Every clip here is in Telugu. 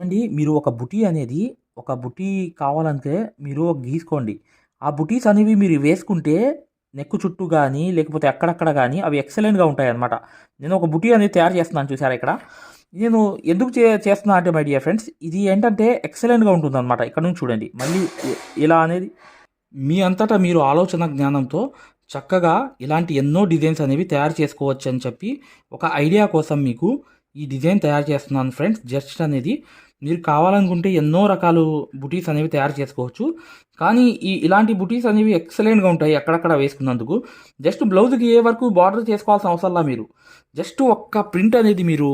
అండి మీరు ఒక బుటీ అనేది ఒక బుటీ కావాలంటే మీరు గీసుకోండి. ఆ బుటీస్ అనేవి మీరు వేసుకుంటే నెక్కు చుట్టూ కానీ లేకపోతే అక్కడక్కడ కానీ అవి ఎక్సలెంట్గా ఉంటాయి అనమాట నేను ఒక బుటీ అనేది తయారు చేస్తున్నాను చూసారా ఇక్కడ? నేను ఎందుకు చే చేస్తున్నా అంటే మై డియర్ ఫ్రెండ్స్ ఇది ఏంటంటే ఎక్సలెంట్గా ఉంటుంది అనమాట ఇక్కడ నుంచి చూడండి. మళ్ళీ ఇలా అనేది మీ అంతటా మీరు ఆలోచన జ్ఞానంతో చక్కగా ఇలాంటి ఎన్నో డిజైన్స్ అనేవి తయారు చేసుకోవచ్చు అని చెప్పి ఒక ఐడియా కోసం మీకు ఈ డిజైన్ తయారు చేస్తున్నాను ఫ్రెండ్స్. జస్ట్ అనేది మీరు కావాలనుకుంటే ఎన్నో రకాలు బుటీస్ అనేవి తయారు చేసుకోవచ్చు. కానీ ఈ ఇలాంటి బుటీస్ అనేవి ఎక్సలెంట్గా ఉంటాయి అక్కడక్కడ వేసుకున్నందుకు. జస్ట్ బ్లౌజ్కి ఏ వరకు బార్డర్ చేసుకోవాల్సిన అవసరంలా మీరు. జస్ట్ ఒక్క ప్రింట్ అనేది మీరు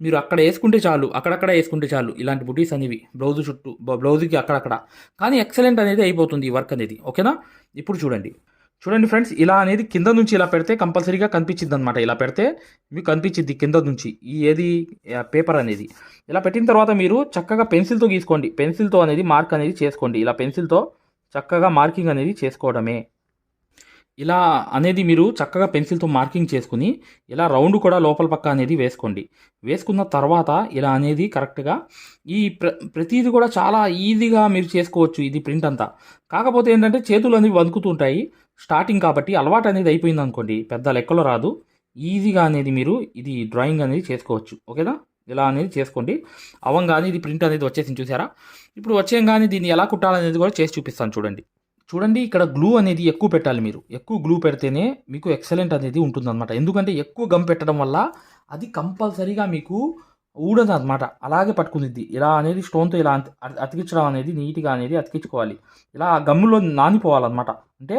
మీరు అక్కడ వేసుకుంటే చాలు అక్కడక్కడ వేసుకుంటే చాలు ఇలాంటి బుటీస్ అనేవి బ్లౌజ్ చుట్టూ బ్లౌజ్కి అక్కడక్కడ. కానీ ఎక్సలెంట్ అనేది అయిపోతుంది ఈ వర్క్ అనేది. ఓకేనా? ఇప్పుడు చూడండి. చూడండి ఫ్రెండ్స్ ఇలా అనేది కింద నుంచి ఇలా పెడితే కంపల్సరీగా కనిపించింది అనమాట ఇలా పెడితే మీకు కనిపించింది కింద నుంచి ఈ ఏది పేపర్ అనేది. ఇలా పెట్టిన తర్వాత మీరు చక్కగా పెన్సిల్తో గీసుకోండి. పెన్సిల్తో అనేది మార్క్ అనేది చేసుకోండి. ఇలా పెన్సిల్తో చక్కగా మార్కింగ్ అనేది చేసుకోవడమే. ఇలా అనేది మీరు చక్కగా పెన్సిల్తో మార్కింగ్ చేసుకుని ఇలా రౌండ్ కూడా లోపల పక్క అనేది వేసుకోండి. వేసుకున్న తర్వాత ఇలా అనేది కరెక్ట్గా ఈ ప్ర ప్రతిదీ కూడా చాలా ఈజీగా మీరు చేసుకోవచ్చు ఇది ప్రింట్ అంతా. కాకపోతే ఏంటంటే చేతులు అనేవి వణుకుతుంటాయి స్టార్టింగ్ కాబట్టి అలవాటు అనేది అయిపోయింది అనుకోండి పెద్ద లెక్కలో రాదు. ఈజీగా అనేది మీరు ఇది డ్రాయింగ్ అనేది చేసుకోవచ్చు. ఓకేనా? ఇలా అనేది చేసుకోండి. అవంగానే ఇది ప్రింట్ అనేది వచ్చేసింది చూసారా? ఇప్పుడు వచ్చేయంగానే దీన్ని ఎలా కుట్టాలనేది కూడా చేసి చూపిస్తాను చూడండి. చూడండి ఇక్కడ గ్లూ అనేది ఎక్కువ పెట్టాలి మీరు. ఎక్కువ గ్లూ పెడితేనే మీకు ఎక్సలెంట్ అనేది ఉంటుందన్నమాట. ఎందుకంటే ఎక్కువ గమ్ పెట్టడం వల్ల అది కంపల్సరీగా మీకు ఊడదు అనమాట అలాగే పట్టుకుంది ఇలా అనేది స్టోన్తో ఇలా అతికించడం అనేది నీట్గా అనేది అతికించుకోవాలి. ఇలా ఆ గమ్ములో నానిపోవాలన్నమాట. అంటే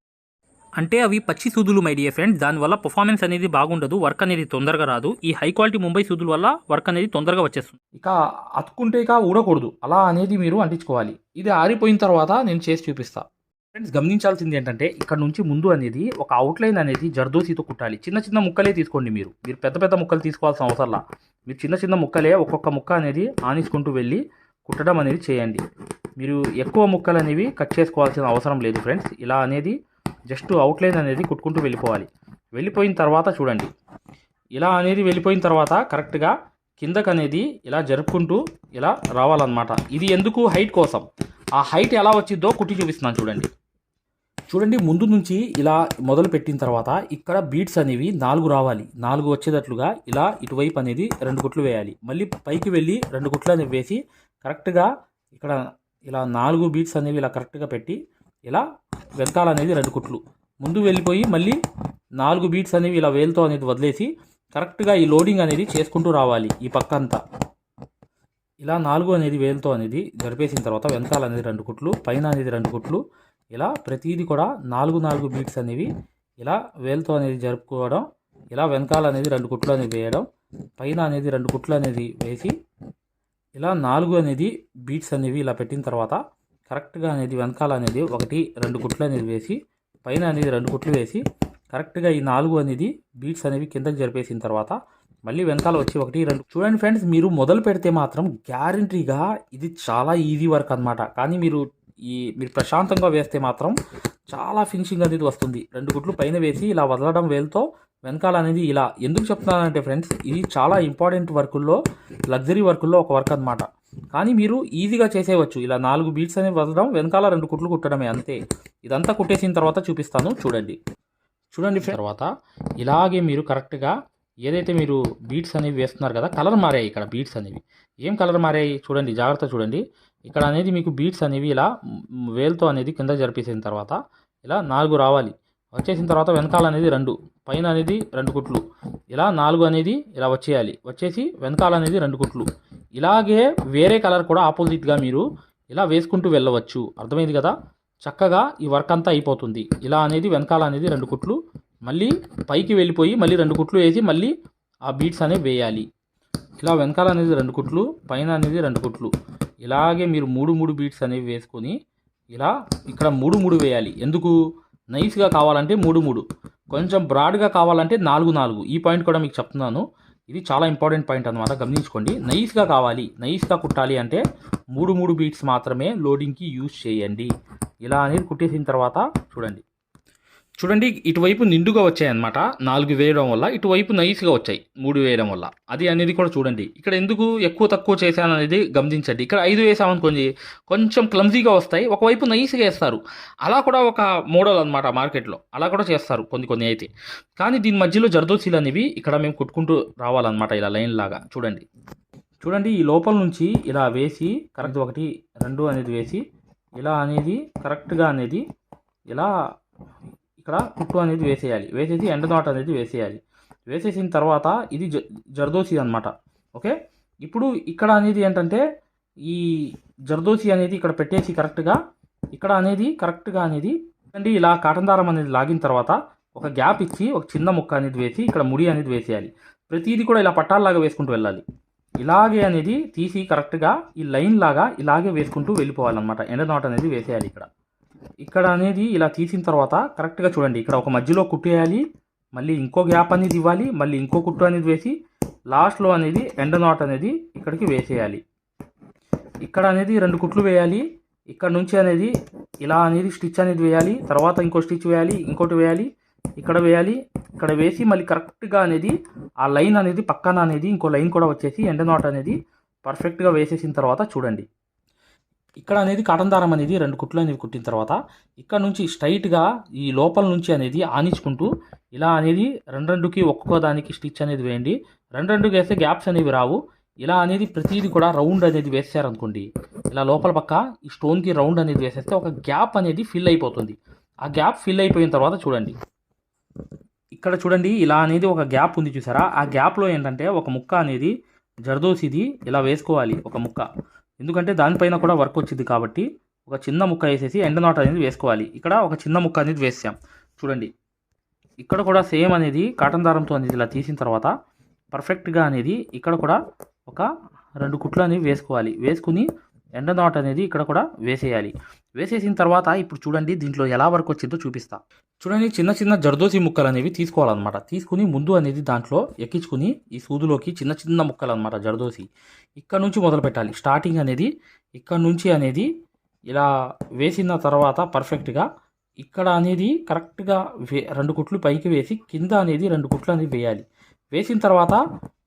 అంటే అవి పచ్చి సూదులు మై డియర్ ఫ్రెండ్స్ దానివల్ల పర్ఫార్మెన్స్ అనేది బాగుండదు వర్క్ అనేది తొందరగా రాదు. ఈ హై క్వాలిటీ ముంబై సూదుల వల్ల వర్క్ అనేది తొందరగా వచ్చేస్తుంది. ఇక అతుక్కుంటే ఇక ఊడకూడదు. అలా అనేది మీరు అంటించుకోవాలి. ఇది ఆరిపోయిన తర్వాత నేను చేసి చూపిస్తా. ఫ్రెండ్స్ గమనించాల్సింది ఏంటంటే ఇక్కడ నుంచి ముందు అనేది ఒక అవుట్లైన్ అనేది జర్దోసీతో కుట్టాలి. చిన్న చిన్న ముక్కలే తీసుకోండి మీరు. మీరు పెద్ద పెద్ద ముక్కలు తీసుకోవాల్సిన అవసరంలా. మీరు చిన్న చిన్న ముక్కలే ఒక్కొక్క ముక్క అనేది ఆనిసుకుంటూ వెళ్ళి కుట్టడం అనేది చేయండి. మీరు ఎక్కువ ముక్కలు అనేవి కట్ చేసుకోవాల్సిన అవసరం లేదు ఫ్రెండ్స్ ఇలా అనేది జస్ట్ అవుట్లైన్ అనేది కుట్టుకుంటూ వెళ్ళిపోవాలి. వెళ్ళిపోయిన తర్వాత చూడండి. ఇలా అనేది వెళ్ళిపోయిన తర్వాత కరెక్ట్గా కిందకు అనేది ఇలా జరుపుకుంటూ ఇలా రావాలన్నమాట. ఇది ఎందుకు? హైట్ కోసం. ఆ హైట్ ఎలా వచ్చిందో కుట్టి చూపిస్తున్నాను చూడండి. చూడండి ముందు నుంచి ఇలా మొదలు పెట్టిన తర్వాత ఇక్కడ బీట్స్ అనేవి నాలుగు రావాలి. నాలుగు వచ్చేటట్లుగా ఇలా ఇటువైపు అనేది రెండు కుట్లు వేయాలి. మళ్ళీ పైకి వెళ్ళి రెండు కుట్లు అనేవి వేసి కరెక్ట్గా ఇక్కడ ఇలా నాలుగు బీట్స్ అనేవి ఇలా కరెక్ట్గా పెట్టి ఇలా వెనకాల అనేది రెండు కుట్లు. ముందు వెళ్ళిపోయి మళ్ళీ నాలుగు బీట్స్ అనేవి ఇలా వేలుతో అనేది వదిలేసి కరెక్ట్గా ఈ లోడింగ్ అనేది చేసుకుంటూ రావాలి ఈ పక్క అంతా ఇలా నాలుగు అనేది వేలుతో అనేది జరిపేసిన తర్వాత వెనకాల అనేది రెండు కుట్లు పైన అనేది రెండు కుట్లు ఇలా ప్రతిదీ కూడా నాలుగు నాలుగు బీట్స్ అనేవి ఇలా వేలుతో అనేది జరుపుకోవడం ఇలా వెనకాల అనేది రెండు కుట్లు అనేది వేయడం పైన అనేది రెండు కుట్లు అనేది వేసి ఇలా నాలుగు అనేది బీట్స్ అనేవి ఇలా పెట్టిన తర్వాత కరెక్ట్గా అనేది వెనకాల అనేది ఒకటి రెండు కుట్లు అనేది వేసి పైన అనేది రెండు కుట్లు వేసి కరెక్ట్గా ఈ నాలుగు అనేది బీట్స్ అనేవి కిందకి జరిపేసిన తర్వాత మళ్ళీ వెనకాల వచ్చి ఒకటి రెండు చూడండి ఫ్రెండ్స్ మీరు మొదలు పెడితే మాత్రం గ్యారంటీగా ఇది చాలా ఈజీ వర్క్ అన్నమాట. కానీ మీరు ఈ మీరు ప్రశాంతంగా వేస్తే మాత్రం చాలా ఫినిషింగ్ అనేది వస్తుంది. రెండు గుట్లు పైన వేసి ఇలా వదలడం వేలతో వెనకాల అనేది ఇలా. ఎందుకు చెప్తున్నానంటే ఫ్రెండ్స్ ఇది చాలా ఇంపార్టెంట్ వర్కుల్లో లగ్జరీ వర్కుల్లో ఒక వర్క్ అనమాట కానీ మీరు ఈజీగా చేసేయవచ్చు. ఇలా నాలుగు బీట్స్ అనేవి వదలడం వెనకాల రెండు కుట్లు కుట్టడమే అంతే. ఇదంతా కుట్టేసిన తర్వాత చూపిస్తాను. చూడండి. చూడండి తర్వాత ఇలాగే మీరు కరెక్ట్గా ఏదైతే మీరు బీట్స్ అనేవి వేస్తున్నారు కదా కలర్ మారాయి ఇక్కడ బీట్స్ అనేవి. ఏం కలర్ మారాయి? చూడండి జాగ్రత్త చూడండి. ఇక్కడ అనేది మీకు బీట్స్ అనేవి ఇలా వేల్తో అనేది కింద జరిపేసిన తర్వాత ఇలా నాలుగు రావాలి. వచ్చేసిన తర్వాత వెనకాల అనేది రెండు. పైన అనేది రెండు కుట్లు. ఇలా నాలుగు అనేది ఇలా వచ్చేయాలి. వచ్చేసి వెనకాల అనేది రెండు కుట్లు. ఇలాగే వేరే కలర్ కూడా ఆపోజిట్గా మీరు ఇలా వేసుకుంటూ వెళ్ళవచ్చు. అర్థమైంది కదా? చక్కగా ఈ వర్క్ అంతా అయిపోతుంది. ఇలా అనేది వెనకాల అనేది రెండు కుట్లు. మళ్ళీ పైకి వెళ్ళిపోయి మళ్ళీ రెండు కుట్లు వేసి మళ్ళీ ఆ బీట్స్ అనేవి వేయాలి. ఇలా వెనకాల అనేది రెండు కుట్లు పైన అనేది రెండు కుట్లు. ఇలాగే మీరు మూడు మూడు బీట్స్ అనేవి వేసుకొని ఇలా ఇక్కడ మూడు మూడు వేయాలి. ఎందుకు? నైస్గా కావాలంటే మూడు మూడు. కొంచెం బ్రాడ్గా కావాలంటే నాలుగు నాలుగు. ఈ పాయింట్ కూడా మీకు చెప్తున్నాను. ఇది చాలా ఇంపార్టెంట్ పాయింట్ అనమాట గమనించుకోండి. నైస్గా కావాలి. నైస్గా కుట్టాలి అంటే మూడు మూడు బీట్స్ మాత్రమే లోడింగ్కి యూజ్ చేయండి. ఇలా అనేది కుట్టేసిన తర్వాత చూడండి. చూడండి ఇటువైపు నిండుగా వచ్చాయి అనమాట నాలుగు వేయడం వల్ల ఇటువైపు నైస్గా వచ్చాయి మూడు వేయడం వల్ల. అది అనేది కూడా చూడండి. ఇక్కడ ఎందుకు ఎక్కువ తక్కువ చేశాను అనేది గమనించండి. ఇక్కడ ఐదు వేసామనుకోండి కొంచెం క్లమ్జీగా వస్తాయి ఒకవైపు నైస్గా వేస్తారు. అలా కూడా ఒక మోడల్ అనమాట మార్కెట్లో అలా కూడా చేస్తారు కొన్ని కొన్ని అయితే. కానీ దీని మధ్యలో జర్దోసీలు అనేవి ఇక్కడ మేము కుట్టుకుంటూ రావాలన్నమాట ఇలా లైన్ లాగా. చూడండి. చూడండి ఈ లోపల నుంచి ఇలా వేసి కరెక్ట్ ఒకటి రెండు అనేది వేసి ఇలా అనేది కరెక్ట్గా అనేది ఇలా ఇక్కడ కుట్టు అనేది వేసేయాలి. వేసేసి ఎండ నాట్ అనేది వేసేయాలి. వేసేసిన తర్వాత ఇది జ జర్దోసి అనమాట ఓకే? ఇప్పుడు ఇక్కడ అనేది ఏంటంటే ఈ జర్దోసి అనేది ఇక్కడ పెట్టేసి కరెక్ట్గా ఇక్కడ అనేది కరెక్ట్గా అనేది అంటే ఇలా కాటన్ దారం అనేది లాగిన తర్వాత ఒక గ్యాప్ ఇచ్చి ఒక చిన్న ముక్క అనేది వేసి ఇక్కడ ముడి అనేది వేసేయాలి. ప్రతిదీ కూడా ఇలా పట్టాల్లాగా వేసుకుంటూ వెళ్ళాలి. ఇలాగే అనేది తీసి కరెక్ట్గా ఈ లైన్ లాగా ఇలాగే వేసుకుంటూ వెళ్ళిపోవాలన్నమాట. ఎండ నాట్ అనేది వేసేయాలి ఇక్కడ. ఇక్కడ అనేది ఇలా తీసిన తర్వాత కరెక్ట్గా చూడండి. ఇక్కడ ఒక మధ్యలో కుట్టేయాలి మళ్ళీ ఇంకో గ్యాప్ అనేది ఇవ్వాలి మళ్ళీ ఇంకో కుట్టు అనేది వేసి లాస్ట్లో అనేది ఎండ నాట్ అనేది ఇక్కడికి వేసేయాలి. ఇక్కడ అనేది రెండు కుట్లు వేయాలి ఇక్కడ నుంచి అనేది ఇలా అనేది స్టిచ్ అనేది వేయాలి తర్వాత ఇంకో స్టిచ్ వేయాలి ఇంకోటి వేయాలి ఇక్కడ వేయాలి ఇక్కడ వేసి మళ్ళీ కరెక్ట్గా అనేది ఆ లైన్ అనేది పక్కన అనేది ఇంకో లైన్ కూడా వచ్చేసి ఎండ నాట్ అనేది పర్ఫెక్ట్గా వేసేసిన తర్వాత చూడండి. ఇక్కడ అనేది కాటన్ దారం అనేది రెండు కుట్లు అనేవి కుట్టిన తర్వాత ఇక్కడ నుంచి స్ట్రైట్గా ఈ లోపల నుంచి అనేది ఆనించుకుంటూ ఇలా అనేది రెండు రెండుకి ఒక్కొక్క దానికి స్టిచ్ అనేది వేయండి. రెండు రెండుకి వేస్తే గ్యాప్స్ అనేవి రావు. ఇలా అనేది ప్రతిదీ కూడా రౌండ్ అనేది వేసారనుకోండి. ఇలా లోపల పక్క ఈ స్టోన్కి రౌండ్ అనేది వేసేస్తే ఒక గ్యాప్ అనేది ఫిల్ అయిపోతుంది. ఆ గ్యాప్ ఫిల్ అయిపోయిన తర్వాత చూడండి. ఇక్కడ చూడండి ఇలా అనేది ఒక గ్యాప్ ఉంది చూసారా? ఆ గ్యాప్లో ఏంటంటే ఒక ముక్క అనేది జర్దోసిది. ఇలా వేసుకోవాలి ఒక ముక్క. ఎందుకంటే దానిపైన కూడా వర్క్ వచ్చింది కాబట్టి ఒక చిన్న ముక్క వేసేసి ఎండ నాట్ అనేది వేసుకోవాలి. ఇక్కడ ఒక చిన్న ముక్క అనేది వేసాం. చూడండి. ఇక్కడ కూడా సేమ్ అనేది కాటన్ దారంతో అనేది ఇలా తీసిన తర్వాత పర్ఫెక్ట్గా అనేది ఇక్కడ కూడా ఒక రెండు కుట్లు అనేవి వేసుకోవాలి. వేసుకుని ఎండ నాట్ అనేది ఇక్కడ కూడా వేసేయాలి. వేసేసిన తర్వాత ఇప్పుడు చూడండి దీంట్లో ఎలా వర్క్ వచ్చిందో చూపిస్తా. చూడండి చిన్న చిన్న జర్దోసి ముక్కలు అనేవి తీసుకోవాలన్నమాట. తీసుకుని ముందు అనేది దాంట్లో ఎక్కించుకుని ఈ సూదులోకి చిన్న చిన్న ముక్కలు అనమాట జర్దోసి. ఇక్కడ నుంచి మొదలు పెట్టాలి. స్టార్టింగ్ అనేది ఇక్కడ నుంచి అనేది ఇలా వేసిన తర్వాత పర్ఫెక్ట్గా ఇక్కడ అనేది కరెక్ట్గా రెండు కుట్లు పైకి వేసి కింద అనేది రెండు కుట్లు అనేది వేయాలి. వేసిన తర్వాత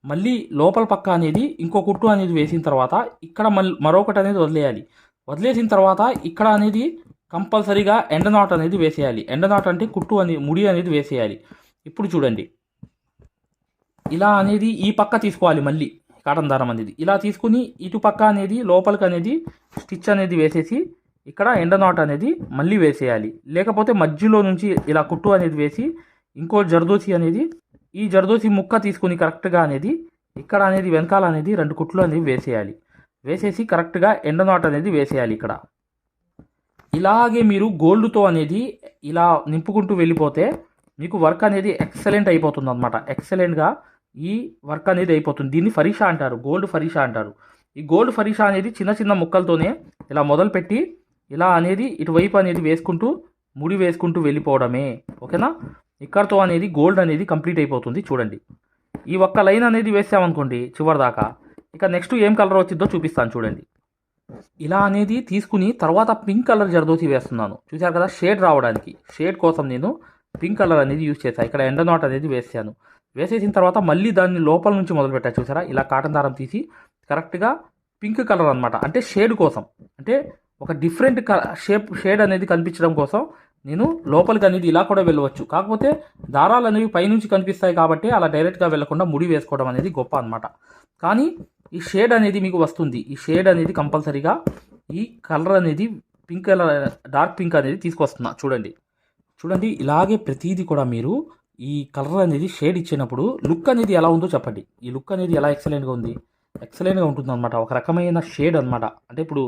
మళ్ళీ లోపల పక్క అనేది ఇంకో కుట్టు అనేది వేసిన తర్వాత ఇక్కడ మళ్ళీ మరొకటి అనేది వదిలేయాలి. వదిలేసిన తర్వాత ఇక్కడ అనేది కంపల్సరీగా ఎండ నాట్ అనేది వేసేయాలి. ఎండ నాట్ అంటే కుట్టు అనేది ముడి అనేది వేసేయాలి. ఇప్పుడు చూడండి. ఇలా అనేది ఈ పక్క తీసుకోవాలి మళ్ళీ కాటన్ దారం అనేది. ఇలా తీసుకుని ఇటు పక్క అనేది లోపలికి అనేది స్టిచ్ అనేది వేసేసి ఇక్కడ ఎండ నాట్ అనేది మళ్ళీ వేసేయాలి. లేకపోతే మధ్యలో నుంచి ఇలా కుట్టు అనేది వేసి ఇంకో జర్దోసి అనేది ఈ జర్దోసి ముక్క తీసుకుని కరెక్ట్గా అనేది ఇక్కడ అనేది వెనకాల అనేది రెండు కుట్లు అనేవి వేసేయాలి. వేసేసి కరెక్ట్గా ఎండ నాట్ అనేది వేసేయాలి ఇక్కడ. ఇలాగే మీరు గోల్డ్తో అనేది ఇలా నింపుకుంటూ వెళ్ళిపోతే మీకు వర్క్ అనేది ఎక్సలెంట్ అయిపోతుంది అనమాట ఎక్సలెంట్గా ఈ వర్క్ అనేది అయిపోతుంది. దీన్ని ఫరీషా అంటారు. గోల్డ్ ఫరీషా అంటారు. ఈ గోల్డ్ ఫరీషా అనేది చిన్న చిన్న ముక్కలతోనే ఇలా మొదలుపెట్టి ఇలా అనేది ఇటువైపు అనేది వేసుకుంటూ ముడి వేసుకుంటూ వెళ్ళిపోవడమే. ఓకేనా? ఇక్కడతో అనేది గోల్డ్ అనేది కంప్లీట్ అయిపోతుంది. చూడండి. ఈ ఒక్క లైన్ అనేది వేసామనుకోండి చివరి దాకా ఇక నెక్స్ట్ ఏం కలర్ వచ్చిందో చూపిస్తాను చూడండి. ఇలా అనేది తీసుకుని తర్వాత పింక్ కలర్ జరదోసి వేస్తున్నాను. చూశారు కదా? షేడ్ రావడానికి. షేడ్ కోసం నేను పింక్ కలర్ అనేది యూజ్ చేశాను ఇక్కడ ఎండ నాట్ అనేది వేసాను. వేసేసిన తర్వాత మళ్ళీ దాన్ని లోపల నుంచి మొదలుపెట్టా. చూసారా ఇలా కాటన్ దారం తీసి కరెక్ట్గా పింక్ కలర్ అనమాట అంటే షేడ్ కోసం. అంటే ఒక డిఫరెంట్ షేప్ షేడ్ అనేది కనిపించడం కోసం నేను లోపలికి అనేది ఇలా కూడా వెళ్ళవచ్చు. కాకపోతే దారాలు అనేవి పైనుంచి కనిపిస్తాయి కాబట్టి అలా డైరెక్ట్గా వెళ్ళకుండా ముడి వేసుకోవడం అనేది గొప్ప అనమాట కానీ ఈ షేడ్ అనేది మీకు వస్తుంది. ఈ షేడ్ అనేది కంపల్సరీగా ఈ కలర్ అనేది పింక్ కలర్ డార్క్ పింక్ అనేది తీసుకొస్తున్నా. చూడండి. చూడండి ఇలాగే ప్రతిదీ కూడా మీరు ఈ కలర్ అనేది షేడ్ ఇచ్చినప్పుడు లుక్ అనేది ఎలా ఉందో చెప్పండి. ఈ లుక్ అనేది ఎలా ఎక్సలెంట్గా ఉంది? ఎక్సలెంట్గా ఉంటుంది అనమాట ఒక రకమైన షేడ్ అనమాట అంటే ఇప్పుడు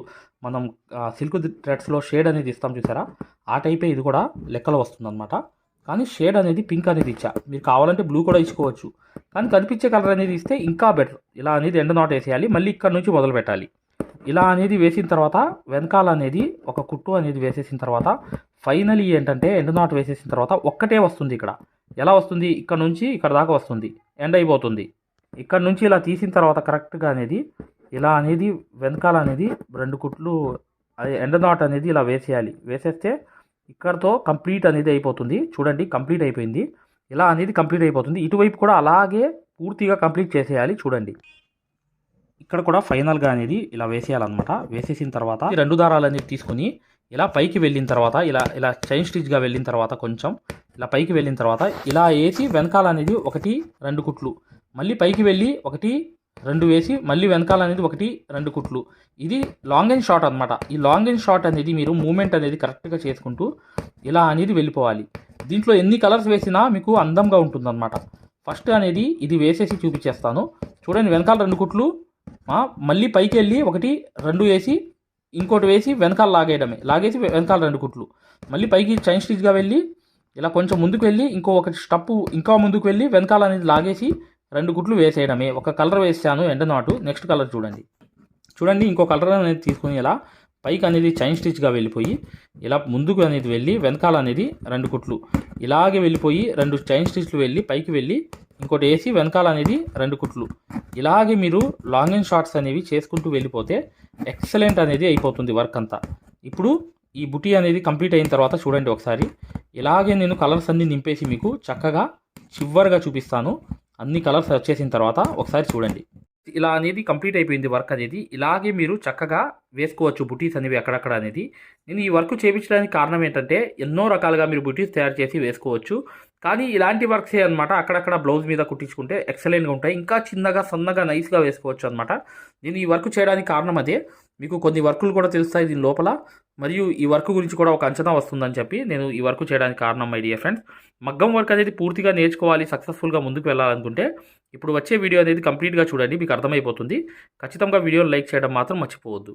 మనం సిల్క్ థ్రెడ్స్లో షేడ్ అనేది ఇస్తాం చూసారా? ఆ టైపే ఇది కూడా లెక్కలో వస్తుంది అనమాట కానీ షేడ్ అనేది పింక్ అనేది ఇచ్చా. మీరు కావాలంటే బ్లూ కూడా ఇచ్చుకోవచ్చు. కానీ కనిపించే కలర్ అనేది ఇస్తే ఇంకా బెటర్ ఇలా అనేది ఎండ నాట్ వేసేయాలి మళ్ళీ ఇక్కడ నుంచి మొదలు పెట్టాలి. ఇలా అనేది వేసిన తర్వాత వెనకాల అనేది ఒక కుట్టు అనేది వేసేసిన తర్వాత ఫైనలీ ఏంటంటే ఎండ నాట్ వేసేసిన తర్వాత ఒక్కటే వస్తుంది ఇక్కడ. ఎలా వస్తుంది? ఇక్కడ నుంచి ఇక్కడ దాకా వస్తుంది. ఎండ్ అయిపోతుంది. ఇక్కడ నుంచి ఇలా తీసిన తర్వాత కరెక్ట్గా అనేది ఇలా అనేది వెనకాల అనేది రెండు కుట్లు అది ఎండ్ నాట్ అనేది ఇలా వేసేయాలి. వేసేస్తే ఇక్కడతో కంప్లీట్ అనేది అయిపోతుంది. చూడండి కంప్లీట్ అయిపోయింది. ఇలా అనేది కంప్లీట్ అయిపోతుంది. ఇటువైపు కూడా అలాగే పూర్తిగా కంప్లీట్ చేసేయాలి. చూడండి. ఇక్కడ కూడా ఫైనల్గా అనేది ఇలా వేసేయాలన్నమాట. వేసేసిన తర్వాత రెండు దారాలు అనేది తీసుకొని ఇలా పైకి వెళ్ళిన తర్వాత ఇలా ఇలా చైన్ స్టిచ్గా వెళ్ళిన తర్వాత కొంచెం ఇలా పైకి వెళ్ళిన తర్వాత ఇలా వేసి వెనకాల అనేది ఒకటి రెండు కుట్లు. మళ్ళీ పైకి వెళ్ళి ఒకటి రెండు వేసి మళ్ళీ వెనకాల అనేది ఒకటి రెండు కుట్లు. ఇది లాంగ్ అండ్ షార్ట్ అనమాట ఈ లాంగ్ అండ్ షార్ట్ అనేది మీరు మూమెంట్ అనేది కరెక్ట్గా చేసుకుంటూ ఇలా అనేది వెళ్ళిపోవాలి. దీంట్లో ఎన్ని కలర్స్ వేసినా మీకు అందంగా ఉంటుందన్నమాట. ఫస్ట్ అనేది ఇది వేసేసి చూపించేస్తాను. చూడండి వెనకాల రెండు కుట్లు మళ్ళీ పైకి వెళ్ళి ఒకటి రెండు వేసి ఇంకోటి వేసి వెనకాల లాగేయడమే. లాగేసి వెనకాల రెండు కుట్లు. మళ్ళీ పైకి చైన్ స్టిచ్గా వెళ్ళి ఇలా కొంచెం ముందుకు వెళ్ళి ఇంకో ఒకటి స్టప్పు ఇంకా ముందుకు వెళ్ళి వెనకాల అనేది లాగేసి రెండు కుట్లు వేసేయడమే. ఒక కలర్ వేసాను ఎండ నాటు. నెక్స్ట్ కలర్ చూడండి. చూడండి ఇంకో కలర్ అనేది తీసుకుని ఇలా పైకి అనేది చైన్ స్టిచ్గా వెళ్ళిపోయి ఇలా ముందుకు అనేది వెళ్ళి వెనకాల అనేది రెండు కుట్లు ఇలాగే వెళ్ళిపోయి రెండు చైన్ స్టిచ్లు వెళ్ళి పైకి వెళ్ళి ఇంకోటి వేసి వెనకాల అనేది రెండు కుట్లు ఇలాగే మీరు లాంగ్ అండ్ షార్ట్స్ అనేవి చేసుకుంటూ వెళ్ళిపోతే ఎక్సలెంట్ అనేది అయిపోతుంది వర్క్ అంతా. ఇప్పుడు ఈ బుటీ అనేది కంప్లీట్ అయిన తర్వాత చూడండి ఒకసారి. ఇలాగే నేను కలర్స్ అన్ని నింపేసి మీకు చక్కగా చివరిగా చూపిస్తాను. అన్ని కలర్స్ వచ్చేసిన తర్వాత ఒకసారి చూడండి. ఇలా అనేది కంప్లీట్ అయిపోయింది వర్క్ అనేది. ఇలాగే మీరు చక్కగా వేసుకోవచ్చు బుటీస్ అనేవి అక్కడక్కడ అనేది. నేను ఈ వర్క్ చేయించడానికి కారణం ఏంటంటే ఎన్నో రకాలుగా మీరు బుటీస్ తయారు చేసి వేసుకోవచ్చు. కానీ ఇలాంటి వర్క్సే అనమాట అక్కడక్కడ బ్లౌజ్ మీద కుట్టించుకుంటే ఎక్సలెంట్గా ఉంటాయి. ఇంకా చిన్నగా సన్నగా నైస్గా వేసుకోవచ్చు అనమాట నేను ఈ వర్క్ చేయడానికి కారణం అదే. మీకు కొన్ని వర్కులు కూడా తెలుస్తాయి దీని లోపల. మరియు ఈ వర్క్ గురించి కూడా ఒక అంచనా వస్తుందని చెప్పి నేను ఈ వర్క్ చేయడానికి కారణం మై డియర్ ఫ్రెండ్స్ మగ్గం వర్క్ అనేది పూర్తిగా నేర్చుకోవాలి సక్సెస్ఫుల్గా ముందుకు వెళ్ళాలనుకుంటే ఇప్పుడు వచ్చే వీడియో అనేది కంప్లీట్గా చూడండి మీకు అర్థమైపోతుంది. ఖచ్చితంగా వీడియోని లైక్ చేయడం మాత్రం మర్చిపోవద్దు.